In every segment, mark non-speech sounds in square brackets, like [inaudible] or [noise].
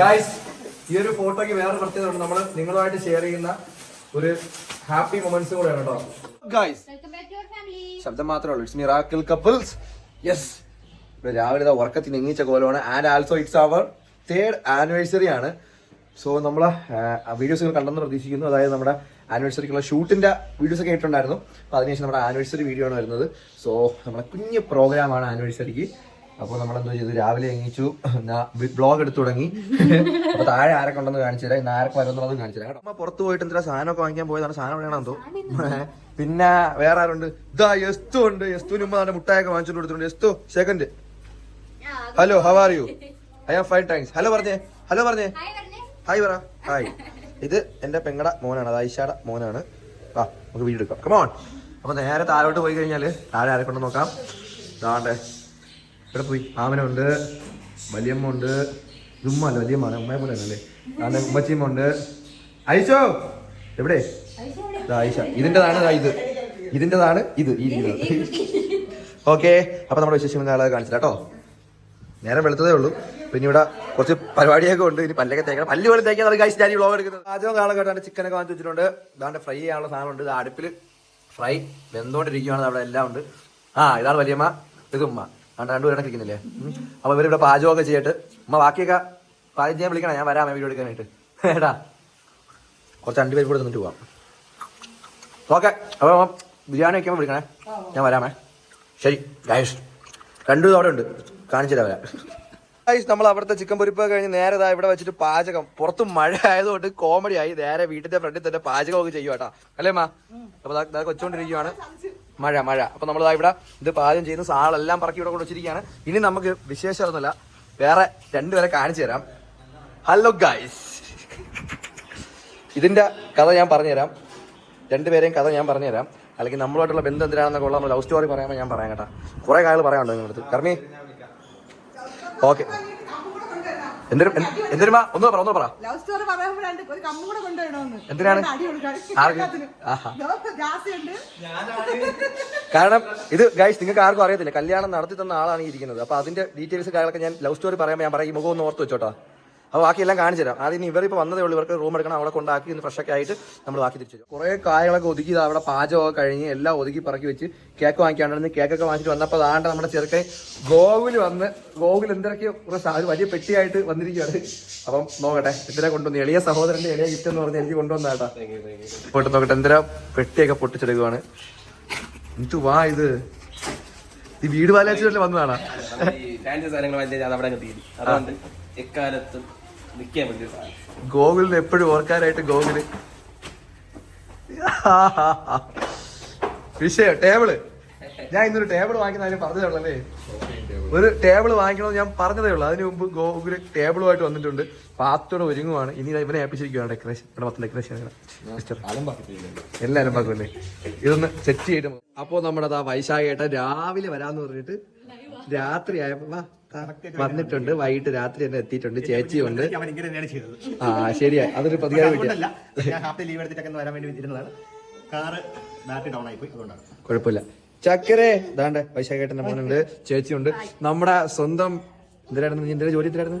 Guys ഈ ഒരു ഫോട്ടോയ്ക്ക് വേറെ പ്രത്യേകത ഉണ്ട് നമ്മൾ നിങ്ങളുമായിട്ട് ഷെയർ ചെയ്യുന്ന ഒരു ഹാപ്പി മൊമെന്റ്സ് കൂടെയാണ് കേട്ടോ. ഗായ്സ് ശബ്ദം മാത്രമേ ഉള്ളൂ. ഇറ്റ്സ് മിറാക്കിൾ കപ്പിൾസ് യെസ് രാവിലെ ഉറക്കത്തിന് എങ്ങീച്ച കോലമാണ്. And also it's our third anniversary ആണ്. സോ നമ്മൾ വീഡിയോസ് കണ്ടെന്ന് പ്രതീക്ഷിക്കുന്നു. അതായത് നമ്മുടെ ആനിവേഴ്സറിക്കുള്ള ഷൂട്ടിന്റെ വീഡിയോസ് ഒക്കെ ഇട്ടുണ്ടായിരുന്നു അപ്പോൾ അതിനുശേഷം നമ്മുടെ ആനിവേഴ്സറി വീഡിയോ ആണ് വരുന്നത്. സോ നമ്മുടെ കുഞ്ഞ് പ്രോഗ്രാമാണ് ആനിവേഴ്സറിക്ക് അപ്പോൾ നമ്മൾ എന്തോ ചെയ്തു? രാവിലെ എണീച്ചു. ബ്ലോഗ് എടുത്തു തുടങ്ങി. അപ്പോൾ താഴെ ആരൊക്കെ ഉണ്ടെന്ന് കാണിച്ചില്ല ഇന്ന് ആരൊക്കെ വരുന്നുള്ളത് കാണിച്ചില്ല കേട്ടോ. അമ്മ പുറത്ത് പോയിട്ട് എന്തിനാ സാധനമൊക്കെ വാങ്ങിക്കാൻ പോയതാണ്? സാധനം വേണമെന്ന് പിന്നെ വേറെ ആരുണ്ട്? ഇതാ യസ്തു ഉണ്ട്. യസ്തുവിന് മുമ്പ് നല്ല മുട്ടായൊക്കെ വാങ്ങിച്ചിട്ട് കൊടുത്തിട്ടുണ്ട്. യസ്തു second hello how are you I am fine thanks hello പറഞ്ഞേ. ഹലോ പറഞ്ഞേ. ഹായ് പറ. ഹായ് ഇത് എന്റെ പെങ്ങട മോനാണ്. അത് ഐഷാട മോനാണ്. ആ നമുക്ക് വീഡിയോ എടുക്കാം. കമോൺ അപ്പൊ നേരെ താഴോട്ട് പോയി കഴിഞ്ഞാൽ താഴെ ആരെ കൊണ്ട് നോക്കാം. ഇതാണ്ടേ ഇവിടെ പോയി. ആമനുണ്ട് വലിയമ്മ ഉണ്ട് ഉമ്മ അല്ല വലിയമ്മ ഉമ്മയെ പോലെ അല്ലേ അതെ ഉമ്മച്ചിയമ്മ ഉണ്ട് ഐശോ എവിടെ? ഐഷ ഇതിന്റെതാണ് ഇത്. ഇതിന്റെതാണ് ഇത് ഈ ഓക്കെ അപ്പൊ നമ്മുടെ വിശേഷം നാളെ കാണിച്ചില്ല കേട്ടോ. നേരം വെളുത്തതേ ഉള്ളൂ. പിന്നെ ഇവിടെ കുറച്ച് പരിപാടിയൊക്കെ ഉണ്ട്. ഇനി പല്ലൊക്കെ തേക്കണം. പല്ല് പോലെ തേക്കാൻ കഴിച്ച് ഞാൻ വ്ളോഗ് എടുക്കുന്നത്. ആദ്യം കാണാൻ കേട്ടാണ് ചിക്കനൊക്കെ വാങ്ങി വെച്ചിട്ടുണ്ട്. ഇതാണ്ട് ഫ്രൈ ചെയ്യാനുള്ള സാധനമുണ്ട് ഇത് അടുപ്പിൽ ഫ്രൈ വെന്തോണ്ടിരിക്കുകയാണ് അവിടെ എല്ലാം ഉണ്ട്. ആ ഇതാണ് വലിയമ്മ ഇത് ഉമ്മ. ആണ്ട് രണ്ടുപേരും ഇരിക്കുന്നില്ലേ? ഉം. അപ്പൊ ഇവരിവിടെ പാചകമൊക്കെ ചെയ്തിട്ട് അമ്മ ബാക്കിയൊക്കെ പാചകം ചെയ്യാൻ വിളിക്കണം. ഞാൻ വരാമേ വീഡിയോ എടുക്കാനായിട്ട് ഏടാ കുറച്ച് രണ്ടുപേരും കൂടെ നിന്നിട്ട് പോവാം. ഓക്കെ അപ്പൊ ബിരിയാണി വയ്ക്കുമ്പോൾ വിളിക്കണേ. ഞാൻ വരാമേ. ശരി ഗായസ്. രണ്ടു അവിടെ ഉണ്ട്. കാണിച്ചു വരാം. ഗൈസ് നമ്മൾ അവിടുത്തെ ചിക്കൻ പൊരിപ്പ് കഴിഞ്ഞ് നേരെ ഇതാ ഇവിടെ വെച്ചിട്ട് പാചകം. പുറത്ത് മഴ ആയതുകൊണ്ട് കോമഡി ആയി. നേരെ വീട്ടിന്റെ ഫ്രണ്ടിൽ തന്നെ പാചകമൊക്കെ ചെയ്യുവാട്ടാ അല്ലേ മാ അപ്പൊ കൊച്ചുകൊണ്ടിരിക്കുവാണ്. മഴ മഴ. അപ്പൊ നമ്മൾ ഇവിടെ ഇത് പാചകം ചെയ്യുന്ന സാളെല്ലാം പറക്കി ഇവിടെ കൊണ്ട് വെച്ചിരിക്കുകയാണ്. ഇനി നമുക്ക് വിശേഷമൊന്നുമില്ല. വേറെ രണ്ടുപേരെ കാണിച്ചു തരാം. ഹലോ ഗായ്സ് ഇതിന്റെ കഥ ഞാൻ പറഞ്ഞുതരാം. രണ്ടുപേരെയും കഥ ഞാൻ പറഞ്ഞുതരാം. അല്ലെങ്കിൽ നമ്മളുമായിട്ടുള്ള ബന്ധം എന്തിനാണെന്നൊക്കെ ഉള്ള നമ്മൾ ലവ് സ്റ്റോറി പറയാമോ ഞാൻ പറയാം കേട്ടോ. കുറെ കാര്യങ്ങൾ പറയാനുണ്ടോ നിങ്ങളുടെ അടുത്ത്? കർമ്മി? ഓക്കെ എന്തിനും ഒന്ന് പറ ഒന്ന് പറ. ലവ് സ്റ്റോറി പറയുമ്പോഴാണ്ട് ഒരു കമ്മും കൂടെ കൊണ്ടുവരണമെന്ന്. എന്തിനാണ്? കാരണം ഇത് ഗൈസ് നിങ്ങൾക്ക് ആർക്കും അറിയത്തില്ല. കല്യാണം നടത്തി തന്ന ആളാണ് ഈ ഇരിക്കുന്നത്. അപ്പൊ അതിന്റെ ഡീറ്റെയിൽസ് കാര്യങ്ങളൊക്കെ ഞാൻ ലവ് സ്റ്റോറി പറയുമ്പോൾ ഞാൻ പറയും ഈ മുഖം ഒന്ന് ഓർത്ത് വെച്ചോട്ടോ. അപ്പോൾ ബാക്കിയെല്ലാം കാണിച്ചു തരാം. ആദ്യം ഇവർ ഇപ്പോൾ വന്നതേ ഉള്ളൂ. ഇവർക്ക് റൂം എടുക്കണം. അവിടെ കൊണ്ടാക്കി ഒന്ന് ഫ്രഷ് ഒക്കെ ആയിട്ട് നമ്മൾ ബാക്കി തിരിച്ചു തരും. കുറേ കായകളൊക്കെ ഒതുക്കി അവിടെ പാചകമൊക്കെ കഴിഞ്ഞ് എല്ലാം ഒതുക്കി പറക്കി വെച്ച് കേക്ക് വാങ്ങിക്കാണ്ടായിരുന്നു കേക്കൊക്കെ വാങ്ങിച്ചിട്ട് വന്നപ്പോൾ അതാണ്ട് നമ്മുടെ ചെറുക്കൻ ഗോകുൽ വന്ന് ഗോകുൽ എന്തൊക്കെയോ കുറേ സാധനം വലിയ പെട്ടിയായിട്ട് വന്നിരിക്കുകയാണ്. അപ്പം നോക്കട്ടെ എന്തിനാ കൊണ്ടുവന്നു? എളിയ സഹോദരന്റെ എളിയ ഗിഫ്റ്റ് എന്ന് പറഞ്ഞ് എനിക്ക് കൊണ്ടുവന്നാട്ടാ പോയിട്ട് നോക്കട്ടെ എന്തിനാ പെട്ടിയൊക്കെ പൊട്ടിച്ചെടുക്കുവാണ്? എന്തു വാ ഇത്? ഈ വീട് പാലാച്ചിട്ടല്ലേ വന്നതാണാ? സാധനങ്ങൾ എക്കാലത്തും നിൽക്കാൻ പറ്റിയ സാധനം ഗോകുലിന് എപ്പോഴും ഓർക്കാനായിട്ട് ഗോകുൽ. വിഷയം ടേബിൾ. ഞാൻ ഇന്നൊരു ടേബിൾ വാങ്ങിക്കുന്ന അതിന് പറഞ്ഞതേ ഉള്ളല്ലേ ഒരു ടേബിൾ വാങ്ങിക്കണമെന്ന് ഞാൻ പറഞ്ഞതേ ഉള്ളൂ. അതിന് മുമ്പ് ഗോകുൽ ടേബിളുമായിട്ട് വന്നിട്ടുണ്ട്. പാത്തോടെ ഒരുങ്ങുവാണ്. ഇനി ഇവനെ ഏൽപ്പിച്ചിരിക്കുകയാണ് ഡെക്കറേഷൻ. ഇവിടെ മൊത്തം ഡെക്കറേഷൻ എല്ലാരും പാക്കല്ലേ ഇതൊന്ന് സെറ്റ് ചെയ്തിട്ട്. അപ്പോ നമ്മുടെ വൈശാഖ വൈശാഖേട്ട രാവിലെ വരാന്ന് പറഞ്ഞിട്ട് രാത്രി ആയപ്പോ വന്നിട്ടുണ്ട്. വൈകിട്ട് രാത്രി തന്നെ എത്തിയിട്ടുണ്ട്. ചേച്ചിയുണ്ട് അവൻ ഇങ്ങനെ ചെയ്തത്. ആ ശരിയാ. അതൊരു പ്രതികാരം കുഴപ്പമില്ല. ചക്കരെ. ഇതാണ്ട് വൈശാഖേട്ടന്റെ മോനുണ്ട്. ചേച്ചിയുണ്ട്. നമ്മുടെ സ്വന്തം എന്തിനായിരുന്നു നീ എന്തിനാ ജോലി എന്തിനായിരുന്നു?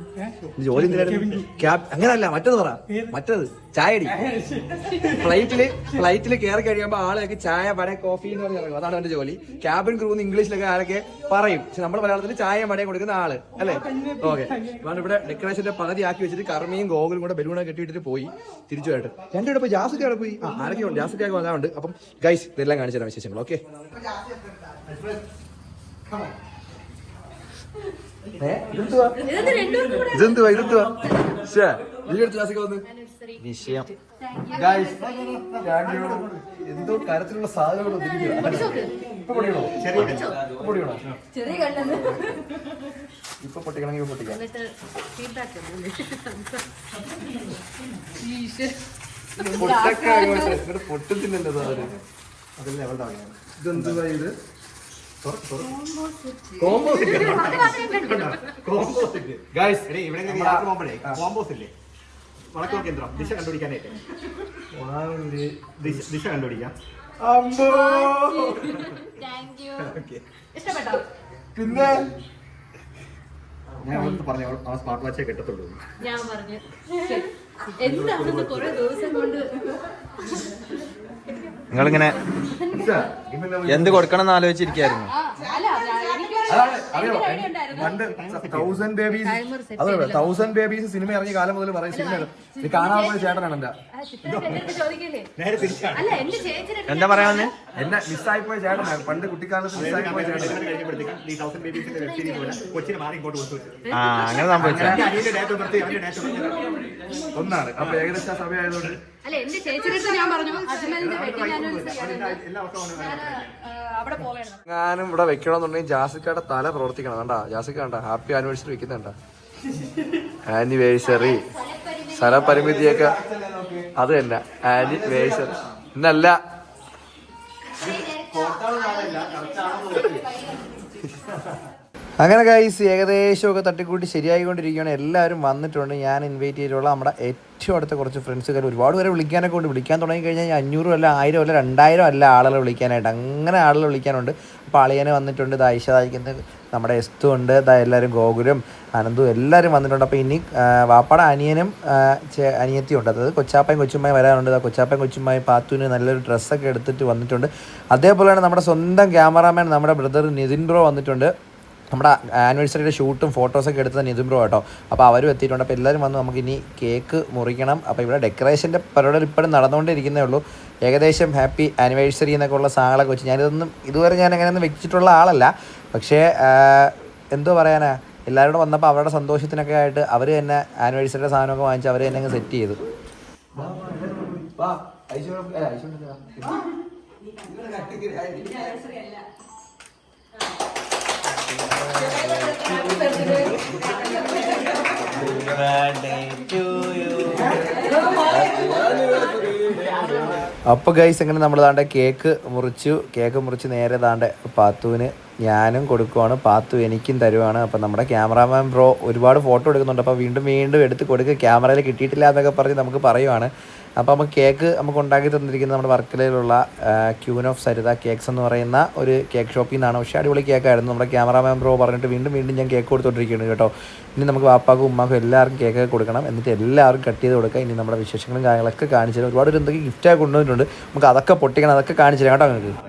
ജോലി എന്തിനായിരുന്നു? ക്യാബ് അങ്ങനല്ല മറ്റത് പറ. മറ്റത് ചായടി. ഫ്ലൈറ്റിൽ ഫ്ലൈറ്റിൽ കയറി കഴിയുമ്പോ ആളൊക്കെ ചായ വട കോഫി എന്ന് പറഞ്ഞു ഇറങ്ങും. അതാണ് അവന്റെ ജോലി. ക്യാബിൻ ക്രൂ എന്ന് ഇംഗ്ലീഷിലൊക്കെ ആരൊക്കെ പറയും. പക്ഷെ നമ്മൾ മലയാളത്തിൽ ചായ വടയും കൊടുക്കുന്ന ആൾ അല്ലേ? ഓക്കെ. ഇവിടെ ഡെക്കറേഷന്റെ പകുതി ആക്കി വെച്ചിട്ട് കർമ്മയും ഗോകുലും കൂടെ ബലൂണൊക്കെ കെട്ടിയിട്ട് പോയി തിരിച്ചു പോയിട്ട് രണ്ടുകൂടെ പോയി ജാസിക്ക് അവിടെ പോയി. ആ ആരൊക്കെ ഉണ്ട്? ജാസിക്കൊക്കെ വന്നാണ്ട് അപ്പം ഗൈസ് ഇതെല്ലാം കാണിച്ചു തരാം വിശേഷങ്ങൾ. ഓക്കെ. ഇതെന്തുവാ? ഇതെന്തുവാ ശ്ശേ, നീ എടുത്ത് ജാസിക്ക വന്ന്. വിഷയം. ഗൈസ് എന്തോ കരത്തിലുള്ള സാധനങ്ങൾ ഇപ്പൊ പൊട്ടിക്കണമെങ്കിൽ പൊട്ടിക്കാം. പൊട്ടൊക്കെ പൊട്ടത്തില്ലല്ലോ സാധനം? അതല്ലേ അവളുടെ ഇതെന്തുവാ ഇത്? ഗൈസ് എടീ ഇവിടെ നിന്ന് യാത്ര പോകുമ്പോഴേ കോംബോസ് ഇല്ലേ വളക്കൂർ കേന്ദ്രം ദിശ കണ്ടുപിടിക്കാനായിട്ട്. ദിശ ദിശ കണ്ടുപിടിക്കാം. പിന്നെ? ഞാൻ അവൾക്ക് പറഞ്ഞു അവൾ സ്മാർട്ട് വാച്ചേ കിട്ടത്തുള്ളൂ. ഞാൻ പറഞ്ഞു. എന്താണെന്ന് കുറെ ദിവസം കൊണ്ട് നിങ്ങളിങ്ങനെ എന്ത് കൊടുക്കണം എന്ന് ആലോചിച്ചിരിക്കായിരുന്നു. തൗസൻഡ് ബേബീസ് അതെ തൗസൻഡ് ബേബീസ് സിനിമ ഇറങ്ങിയ കാലം മുതൽ പറയും സിനിമ ഇത് കാണാൻ പോയ ചേട്ടനാണ് എന്റെ എന്താ പറയാന്ന് എന്നെ മിസ്സായി പോയ ചേട്ടൻ പണ്ട് കുട്ടിക്കാലത്ത് മിസ്സായി പോയ. ചേട്ടൻ ആ അങ്ങനെ സംഭവിച്ച ഒന്നാണ്. അപ്പൊ ഏകദേശം സമയമായതുകൊണ്ട് അല്ല എന്റെ ചേച്ചിയുടെ അടുത്ത് ഞാൻ പറഞ്ഞു അജ്മലിന്റെ വെഡിങ് ആനിവേഴ്സറി എല്ലാ വർഷവും ഞാൻ അവിടെ പോവേണം ഞാനും ഇവിടെ വെക്കണമെന്നുണ്ടെങ്കിൽ ജാസിക്കയുടെ തല പ്രവർത്തിക്കണം. കണ്ടാ? ജാസിക്ക കണ്ട? ഹാപ്പി ആനിവേഴ്സറി വെക്കുന്നുണ്ട. ആനിവേഴ്സറി സ്ഥലപരിമിതിയൊക്കെ അത് തന്നെ. ആനിവേഴ്സറി ഇന്നല്ല. അങ്ങനെ കൈസ് ഏകദേശമൊക്കെ തട്ടിക്കൂട്ടി ശരിയായിക്കൊണ്ടിരിക്കുകയാണ്. എല്ലാവരും വന്നിട്ടുണ്ട്. ഞാൻ ഇൻവൈറ്റ് ചെയ്തിട്ടുള്ള നമ്മുടെ ഏറ്റവും അടുത്ത കുറച്ച് ഫ്രണ്ട്സുകാർ ഒരുപാട് പേരെ വിളിക്കാനൊക്കെ ഉണ്ട്. വിളിക്കാൻ തുടങ്ങി കഴിഞ്ഞാൽ അഞ്ഞൂറും അല്ല ആയിരം അല്ല രണ്ടായിരം അല്ല ആളുകളെ വിളിക്കാനായിട്ട്. അങ്ങനെ ആളുകൾ വിളിക്കാനുണ്ട്. അപ്പോൾ വന്നിട്ടുണ്ട് ഇത് ഐഷ തായിക്കുന്നത് നമ്മുടെ എസ്തു ഉണ്ട് ദാ എല്ലാവരും ഗോകുലും അനന്തും എല്ലാവരും വന്നിട്ടുണ്ട്. അപ്പോൾ ഇനി വാപ്പാടെ അനിയനും അനിയത്തി അനിയത്തിയും ഉണ്ട്. അതായത് കൊച്ചാപ്പയും കൊച്ചുമ്മയും വരാനുണ്ട് ആ കൊച്ചാപ്പയും കൊച്ചുമ്മയും പാത്തുവിന് നല്ലൊരു ഡ്രസ്സൊക്കെ എടുത്തിട്ട് വന്നിട്ടുണ്ട്. അതേപോലെയാണ് നമ്മുടെ സ്വന്തം ക്യാമറാമാൻ നമ്മുടെ ബ്രദർ നിതിൻ ബ്രോ വന്നിട്ടുണ്ട്. നമ്മുടെ ആനിവേഴ്സറിയുടെ ഷൂട്ടും ഫോട്ടോസൊക്കെ എടുത്തത് നിതിൻ ബ്രോ കേട്ടോ. അപ്പോൾ അവരും എത്തിയിട്ടുണ്ട്. അപ്പോൾ എല്ലാവരും വന്ന് നമുക്ക് ഇനി കേക്ക് മുറിക്കണം. അപ്പോൾ ഇവിടെ ഡെക്കറേഷന്റെ പരിപാടി ഇപ്പോഴും നടന്നുകൊണ്ടിരിക്കുന്നേ ഉള്ളൂ. ഏകദേശം ഹാപ്പി ആനിവേഴ്സറി എന്നൊക്കെ ഉള്ള സാധനങ്ങളൊക്കെ വെച്ച് ഞാനിതൊന്നും ഇതുവരെ ഞാൻ അങ്ങനെയൊന്നും വെച്ചിട്ടുള്ള ആളല്ല. പക്ഷേ എന്തോ പറയാനാ? എല്ലാവരും കൂടെ വന്നപ്പോൾ അവരുടെ സന്തോഷത്തിനൊക്കെ ആയിട്ട് അവർ തന്നെ ആനിവേഴ്സറിയുടെ സാധനമൊക്കെ വാങ്ങിച്ച് അവർ തന്നെ അങ്ങ് സെറ്റ് ചെയ്തു. അപ്പോൾ ഗൈസ് എങ്ങനെ നമ്മൾ താണ്ടെ കേക്ക് മുറിച്ചു കേക്ക് മുറിച്ച് നേരെ താണ്ടെ പാത്തുവിന് ഞാനും കൊടുക്കുവാണ് പാത്തു എനിക്കും തരുവാണ്. അപ്പം നമ്മുടെ ക്യാമറാമാൻ ബ്രോ ഒരുപാട് ഫോട്ടോ എടുക്കുന്നുണ്ട്. അപ്പോൾ വീണ്ടും വീണ്ടും എടുത്ത് കൊടുക്കുക ക്യാമറയിൽ കിട്ടിയിട്ടില്ല എന്നൊക്കെ പറഞ്ഞ് നമുക്ക് പറയുവാണ്. അപ്പോൾ നമുക്ക് കേക്ക് നമുക്ക് ഉണ്ടാക്കി തന്നിരിക്കുന്നത് നമ്മുടെ വർക്കലയിലുള്ള ക്യൂൻ ഓഫ് സരിത കേക്ക്സ് എന്ന് പറയുന്ന ഒരു കേക്ക് ഷോപ്പിൽ നിന്നാണ്. പക്ഷേ അടിപൊളി കേക്കായിരുന്നു. നമ്മുടെ ക്യാമറാമാൻ ബ്രോ പറഞ്ഞിട്ട് വീണ്ടും വീണ്ടും ഞാൻ കേക്ക് കൊടുത്തോണ്ടിരിക്കുകയാണ് കേട്ടോ. ഇനി നമുക്ക് വാപ്പാക്കും ഉമ്മാക്കും എല്ലാവർക്കും കേക്കൊക്കെ കൊടുക്കണം. എന്നിട്ട് എല്ലാവർക്കും കട്ട് ചെയ്ത് കൊടുക്കുക ഇനി നമ്മുടെ വിശേഷങ്ങളും കാര്യങ്ങളൊക്കെ കാണിച്ചു തരും. ഒരുപാട് ഒരു എന്തൊക്കെ ഗിഫ്റ്റായി കൊണ്ടുവന്നിട്ടുണ്ട്. നമുക്ക് അതൊക്കെ പൊട്ടിക്കണം. അതൊക്കെ കാണിച്ചു തരാം കേട്ടോ നിങ്ങൾക്ക്.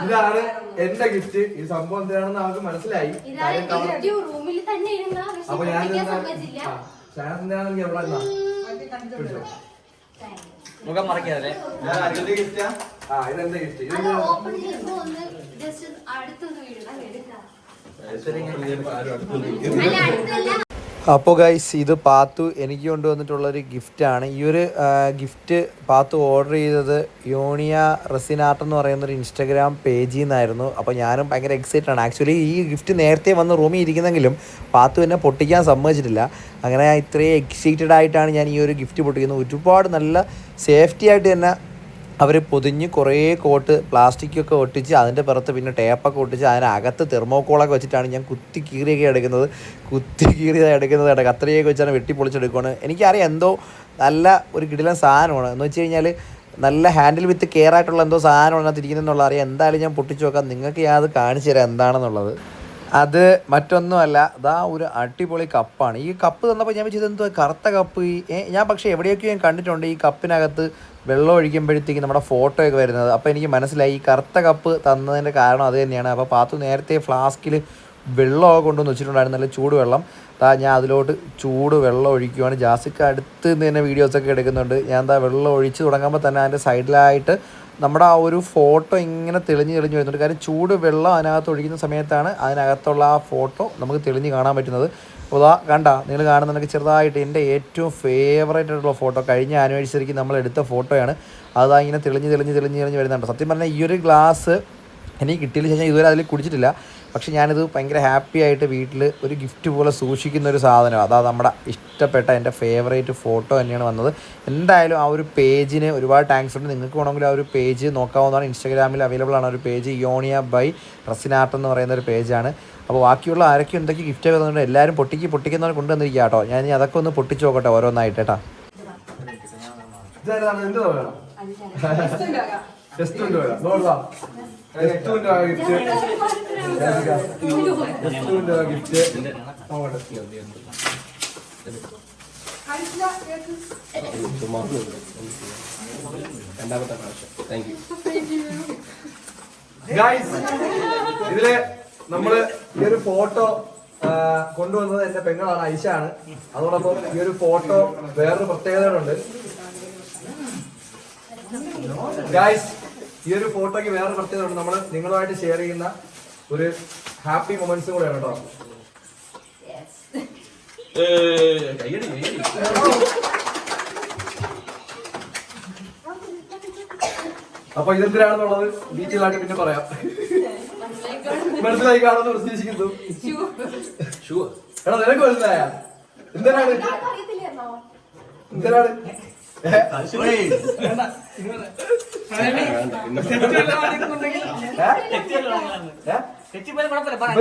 ഇതാണ്. എന്റെ ഗിഫ്റ്റ് ഈ സംഭവം എന്താണെന്ന് അവർക്ക് മനസ്സിലായി. റൂമിൽ തന്നെ ഇരുന്ന അപ്പൊ ഞാൻ? മുഖം മറക്കാതെ ആ? ഇതെന്റെ ഗിഫ്റ്റ് ഇത് ഓപ്പൺ ചെയ്യുമ്പോൾ ഒന്ന് ജസ്റ്റ് അടുത്തൊന്ന് വീഴും അപ്പോൾ ഗൈസ് ഇത് പാത്തു എനിക്ക് കൊണ്ടുവന്നിട്ടുള്ളൊരു ഗിഫ്റ്റാണ് ഈ ഒരു ഗിഫ്റ്റ് പാത്തു ഓർഡർ ചെയ്തത് യോണിയ റെസിനാർട്ട് എന്ന് പറയുന്ന ഒരു ഇൻസ്റ്റാഗ്രാം പേജിൽ നിന്നായിരുന്നു അപ്പോൾ ഞാനും ഭയങ്കര എക്സൈറ്റഡ് ആണ്. ആക്ച്വലി ഈ ഗിഫ്റ്റ് നേരത്തെ വന്ന് റൂമിൽ ഇരിക്കുന്നെങ്കിലും പാത്തു എന്നെ പൊട്ടിക്കാൻ സമ്മതിച്ചിട്ടില്ല. അങ്ങനെ ഇത്രയും എക്സൈറ്റഡ് ആയിട്ടാണ് ഞാൻ ഈ ഒരു ഗിഫ്റ്റ് പൊട്ടിക്കുന്നത്. ഒരുപാട് നല്ല സേഫ്റ്റി ആയിട്ട് തന്നെ അവർ പൊതിഞ്ഞ് കുറേ കോട്ട് പ്ലാസ്റ്റിക്കൊക്കെ ഒട്ടിച്ച് അതിന്റെ പുറത്ത് പിന്നെ ടേപ്പൊക്കെ ഒട്ടിച്ച് അതിനകത്ത് തെർമോക്കോളൊക്കെ വെച്ചിട്ടാണ് ഞാൻ കുത്തി കീറിയൊക്കെ എടുക്കുന്നത്. കുത്തി കീറിയതാണ് എടുക്കുന്നത് കേട്ടോ. കത്രിയൊക്കെ വെച്ചാണ് വെട്ടി പൊളിച്ചെടുക്കുകയാണ് എനിക്കറിയാം എന്തോ നല്ല ഒരു കിടിലൻ സാധനമാണ്. എന്ന് വെച്ച് കഴിഞ്ഞാൽ നല്ല ഹാൻഡിൽ വിത്ത് കെയർ ആയിട്ടുള്ള എന്തോ സാധനമാണ് അതിനകത്ത് ഇരിക്കുന്നതെന്നുള്ള അറിയാം. എന്തായാലും ഞാൻ പൊട്ടിച്ചു നോക്കാം. നിങ്ങൾക്ക് ഞാൻ അത് കാണിച്ചു തരാം എന്താണെന്നുള്ളത്. അത് മറ്റൊന്നുമല്ല ഇതാ ഒരു അടിപൊളി കപ്പാണ് ഈ കപ്പ് തന്നപ്പോൾ ഞാൻ വെച്ചത് എന്തോ കറുത്ത കപ്പ് ഈ ഞാൻ പക്ഷേ എവിടെയൊക്കെ ഞാൻ കണ്ടിട്ടുണ്ട് ഈ കപ്പിനകത്ത് വെള്ളം ഒഴിക്കുമ്പോഴത്തേക്ക് നമ്മുടെ ഫോട്ടോയൊക്കെ വരുന്നത്. അപ്പോൾ എനിക്ക് മനസ്സിലായി ഈ കറുത്ത കപ്പ് തന്നതിന്റെ കാരണം അത് തന്നെയാണ്. അപ്പോൾ പാത്തു നേരത്തെ ഫ്ലാസ്കിൽ വെള്ളമൊക്കെ കൊണ്ടുവന്ന് വെച്ചിട്ടുണ്ടായിരുന്നു നല്ല ചൂടുവെള്ളം. ദാ ഞാൻ അതിലോട്ട് ചൂട് വെള്ളം ഒഴിക്കുവാണ്. ജാസിക്ക് അടുത്ത് നിന്ന് തന്നെ വീഡിയോസൊക്കെ എടുക്കുന്നുണ്ട്. ഞാൻ എന്താ വെള്ളം ഒഴിച്ച് തുടങ്ങുമ്പോൾ തന്നെ അതിന്റെ സൈഡിലായിട്ട് നമ്മുടെ ആ ഒരു ഫോട്ടോ ഇങ്ങനെ തെളിഞ്ഞ് തെളിഞ്ഞ് വരുന്നുണ്ട്. കാര്യം ചൂട് വെള്ളം അതിനകത്ത് ഒഴിക്കുന്ന സമയത്താണ് അതിനകത്തുള്ള ആ ഫോട്ടോ നമുക്ക് തെളിഞ്ഞ് കാണാൻ പറ്റുന്നത്. അതാ കണ്ട നിങ്ങൾ കാണുന്നുണ്ടെങ്കിൽ ചെറുതായിട്ട് എന്റെ ഏറ്റവും ഫേവറേറ്റ് ആയിട്ടുള്ള ഫോട്ടോ. കഴിഞ്ഞ ആനിവേഴ്സറിക്ക് നമ്മൾ എടുത്ത ഫോട്ടോയാണ്. അതാ ഇങ്ങനെ തെളിഞ്ഞ് തെളിഞ്ഞ് തെളിഞ്ഞ് തെളിഞ്ഞ് വരുന്നുണ്ട്. സത്യം പറഞ്ഞാൽ ഈ ഒരു ഗ്ലാസ് എനിക്ക് കിട്ടിയതിന് ശേഷം ഇതുവരെ അതിൽ കുടിച്ചിട്ടില്ല. പക്ഷെ ഞാനിത് ഭയങ്കര ഹാപ്പി ആയിട്ട് വീട്ടിൽ ഒരു ഗിഫ്റ്റ് പോലെ സൂക്ഷിക്കുന്ന ഒരു സാധനം അതാ നമ്മുടെ ഇഷ്ടപ്പെട്ട എന്റെ ഫേവറേറ്റ് ഫോട്ടോ തന്നെയാണ് വന്നത്. എന്തായാലും ആ ഒരു പേജിന് ഒരുപാട് താങ്ക്സ് ഉണ്ട്. നിങ്ങൾക്ക് വേണമെങ്കിൽ ആ ഒരു പേജ് നോക്കാവുന്നതാണ്. ഇൻസ്റ്റാഗ്രാമിൽ അവൈലബിൾ ആണ് ഒരു പേജ് യോണിയ ബൈ റസിനാർട്ട് എന്ന് പറയുന്ന ഒരു പേജാണ് അപ്പോൾ ബാക്കിയുള്ള ആരൊക്കെ എന്തൊക്കെ ഗിഫ്റ്റ് തന്നിട്ടുണ്ട് എല്ലാവരും പൊട്ടിക്ക് പൊട്ടിക്കുന്നവർ കൊണ്ടുവന്നിരിക്കുക കേട്ടോ. ഞാൻ ഇനി അതൊക്കെ ഒന്ന് പൊട്ടിച്ച് നോക്കട്ടെ ഓരോന്നായിട്ട് കേട്ടോ. ജസ്റ്റ് [laughs] രണ്ടാമത്തെ പ്രാവശ്യം താങ്ക് യു ഗൈസ് ഇതിൽ നമ്മൾ ഈ ഒരു ഫോട്ടോ കൊണ്ടുവന്നത് എന്റെ പെങ്ങളാണ് ഐഷാണ്. അതോടൊപ്പം ഈ ഒരു ഫോട്ടോ വേറൊരു പ്രത്യേകതകളുണ്ട്. ഗൈസ് ഈ ഒരു ഫോട്ടോയ്ക്ക് വേറെ പ്രത്യേകത ഉണ്ട് നമ്മൾ നിങ്ങളുമായിട്ട് ഷെയർ ചെയ്യുന്ന ഒരു ഹാപ്പി മൊമെന്റ്സും കൂടെയാണ് കേട്ടോ. അപ്പൊ ഇതെന്തിനാണെന്നുള്ളത് ഡീറ്റെയിൽ ആയിട്ട് പിന്നെ പറയാം. മനസ്സിലായി കാണുന്നു പ്രതീക്ഷിക്കുന്നു എടാ നിനക്ക് മനസ്സിലായ? എന്തിനാണ്? എന്തിനാണ്?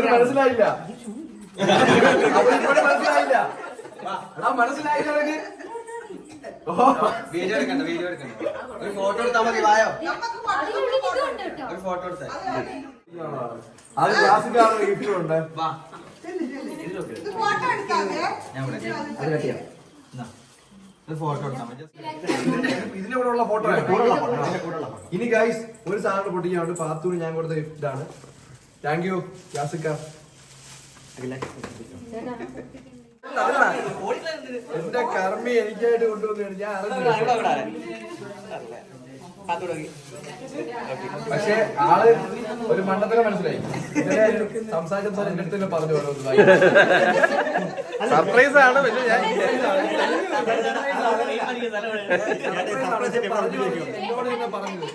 മനസ്സിലായില്ല മനസ്സിലായില്ല എടാ മനസ്സിലായില്ലെങ്കിൽ ഓ വീഡിയോ എടുക്കണ്ട വീഡിയോ എടുക്കണ്ട ഒരു ഫോട്ടോ എടുത്താൽ മതി വായോ ഒരു ഫോട്ടോ എടുത്തേ അത് ക്ലാസ്സിലാണ് ഗിഫ്റ്റ് ഉണ്ട് വാ ഞാൻ വിളിക്കാം അത് കട്ടിയാ ഒരു ഫോട്ടോ എടുത്താൽ മതി ഇതിന്റെ കൂടെ ഉള്ള ഫോട്ടോ ഇനി ഗൈസ് ഒരു സാധനം പൊട്ടിക്കാണ്ട് പാത്തൂര് ഞാൻ കൊടുത്ത ആണ്. താങ്ക് യു യാസിക്ക. എന്റെ കർമ്മി എനിക്കായിട്ട് കൊണ്ടുവന്നു ഞാൻ അറിഞ്ഞില്ല. പക്ഷെ ആൾ ഒരു മണ്ടത്തിനെ മനസ്സിലായി. ഇന്നലെ സംസാരിച്ചപ്പോൾ എന്റെ അടുത്ത് പറഞ്ഞു സർപ്രൈസ് ആണ് പക്ഷെ ഞാൻ എന്നോട് തന്നെ പറഞ്ഞത്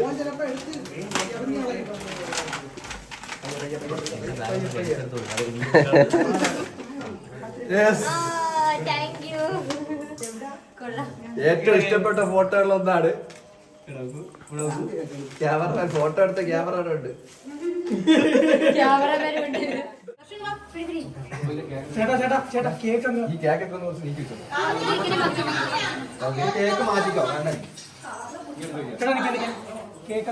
ഓൻ ചിലപ്പോ എടുത്ത് Yes. താങ്ക് യു കൊള്ളാം ഏറ്റവും ഇഷ്ടപ്പെട്ട ഫോട്ടോകളിൽ ഒന്നാണ്. ക്യാമറ ഫോട്ടോ എടുത്ത ക്യാമറ ഉണ്ട്. ഉണ്ട് ഈ കേക്ക് ഒക്കെ ഒന്ന് നീക്കി കേക്ക് മാറ്റിക്കോ വേണ്ട പിന്നെ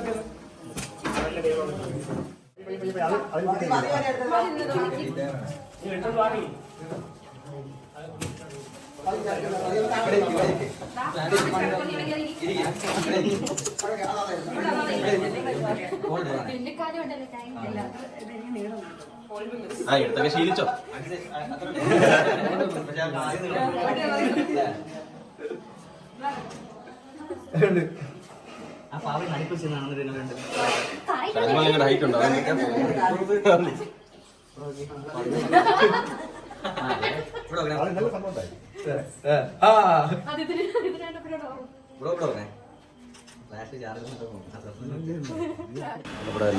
ആ എടുത്തൊക്കെ ശീലിച്ചോ ആ പാവ ഉണ്ടോ അതൊക്കെ അത് നല്ല സംഭവം ഉണ്ടോ? ഏ, ആ അത്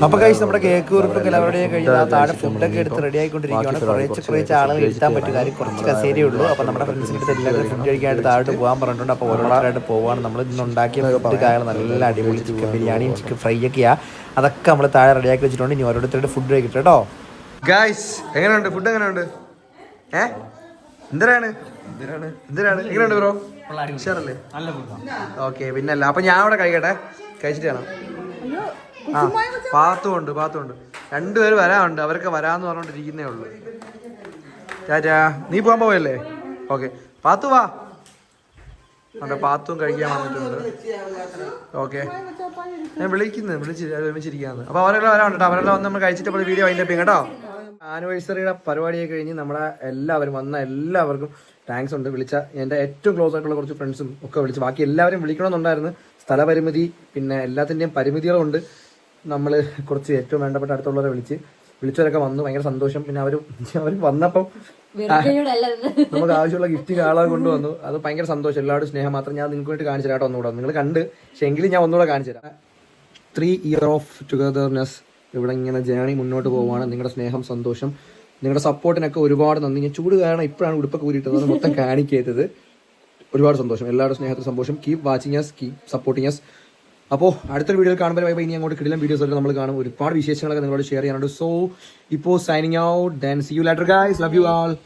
അപ്പൊ കഴിച്ച് നമ്മുടെ കേക്ക് കുറിപ്പൊക്കെ എല്ലാവരുടെയും കഴിഞ്ഞ് ആ താഴെ ഫുഡൊക്കെ എടുത്ത് റെഡി ആയിക്കൊണ്ടിരിക്കുകയാണ് കുറച്ച് കുറച്ച് ആളുകൾ ഇരുത്താൻ പറ്റും കാര്യം കുറച്ച് കസേരി ഉള്ളൂ. അപ്പൊ നമ്മുടെ ഫ്രണ്ട്സിന്റെ അടുത്ത് എല്ലാവരും ഫുഡ് കഴിക്കാനായിട്ട് താഴോട്ട് പോകാൻ പറഞ്ഞിട്ടുണ്ട്. അപ്പോൾ ഓരോരുത്തരായിട്ട് പോവാണ്. നമ്മൾ ഇന്ന് ഉണ്ടാക്കിയ ഫുഡ് നല്ല അടിപൊളി ചിക്കൻ ബിരിയാണിയും ചിക്കൻ ഫ്രൈ ഒക്കെയാ അതൊക്കെ നമ്മൾ താഴെ റെഡിയാക്കി വെച്ചിട്ടുണ്ട്. ഇനി ഓരോരുത്തരുടെ ഫുഡ് കഴിക്കട്ടെ കേട്ടോ. ഗായ്സ് എങ്ങനെയുണ്ട്? ഫുഡ് എങ്ങനെയുണ്ട്? ഏ? എന്തിനാണ്? എന്തിനാണ്? എന്തിനാണ്? എങ്ങനെയുണ്ട് ബ്രോ ഉഷാറല്ലേ? ഓക്കെ പിന്നെ അല്ല അപ്പൊ ഞാൻ അവിടെ കഴിക്കട്ടെ? കഴിച്ചിട്ട് കാണാം. ആ പാത്തും ഉണ്ട് പാത്തും ഉണ്ട്. രണ്ടുപേര് വരാനുണ്ട് അവരൊക്കെ വരാന്ന് പറഞ്ഞോണ്ടിരിക്കുന്നേ ഉള്ളൂ. ചാറ്റാ നീ പോകാൻ പോവല്ലേ? ഓക്കെ പാത്തു വാ. അവിടെ പാത്തും കഴിക്കാൻ വന്നിട്ടുണ്ട്. ഓക്കെ. ഞാൻ വിളിക്കുന്നു വിളിച്ച് ഒരുമിച്ചിരിക്കാന്ന് അപ്പൊ അവരെല്ലാം വരാനുണ്ട് കേട്ടോ അവരെല്ലാം വന്ന് നമ്മൾ കഴിച്ചിട്ട് വീഡിയോ അതിന്റെ കേട്ടോ? ആനിവേഴ്സറിയുടെ പരിപാടിയൊക്കെ കഴിഞ്ഞ് നമ്മളെ എല്ലാവരും വന്ന എല്ലാവർക്കും താങ്ക്സ് ഉണ്ട്. വിളിച്ച എന്റെ ഏറ്റവും ക്ലോസ് ആയിട്ടുള്ള കുറച്ച് ഫ്രണ്ട്സും ഒക്കെ വിളിച്ച് ബാക്കി എല്ലാവരും വിളിക്കണമെന്നുണ്ടായിരുന്നു. സ്ഥലപരിമിതി പിന്നെ എല്ലാത്തിന്റെയും പരിമിതികളുണ്ട്. നമ്മൾ കുറച്ച് ഏറ്റവും വേണ്ടപ്പെട്ട അടുത്തുള്ളവരെ വിളിച്ച് വിളിച്ചവരൊക്കെ വന്നു. ഭയങ്കര സന്തോഷം. പിന്നെ അവർ അവർ വന്നപ്പം നമുക്ക് ആവശ്യമുള്ള ഗിഫ്റ്റ് ആളെ കൊണ്ടുവന്നു അത് ഭയങ്കര സന്തോഷം. എല്ലാവരും സ്നേഹം മാത്രം ഞാൻ നിങ്ങൾക്ക് വേണ്ടി കാണിച്ചു കേട്ടോ ഒന്നുകൂടെ. നിങ്ങൾ കണ്ട് പക്ഷെ എങ്കിലും ഞാൻ ഒന്നുകൂടെ കാണിച്ചു തരാം. ത്രീ ഇയർ ഓഫ് ടുഗദർനെസ് ഇവിടെ ഇങ്ങനെ ജേണി മുന്നോട്ട് പോവുകയാണ്. നിങ്ങളുടെ സ്നേഹം സന്തോഷം നിങ്ങളുടെ സപ്പോർട്ടിനൊക്കെ ഒരുപാട് നന്ദി. ഞാൻ ചൂട് കാരണം ഇപ്പോഴാണ് ഉടുപ്പൊക്കെ ഊരിയിട്ടത്. മൊത്തം കാണിക്കരുത് ഒരുപാട് സന്തോഷം. എല്ലാവരുടെ സ്നേഹത്തിന് സന്തോഷം. Keep watching us keep supporting us അപ്പോൾ അടുത്ത വീഡിയോയിൽ കാണുമ്പോൾ ഇനി അങ്ങോട്ട് കിടിലം വീഡിയോസ് ഒക്കെ നമ്മൾ കാണും. ഒരുപാട് വിശേഷങ്ങളൊക്കെ നിങ്ങളോട് ഷെയർ ചെയ്യാനുണ്ട്. സോ ഇപ്പോൾ signing out then see you later guys love you all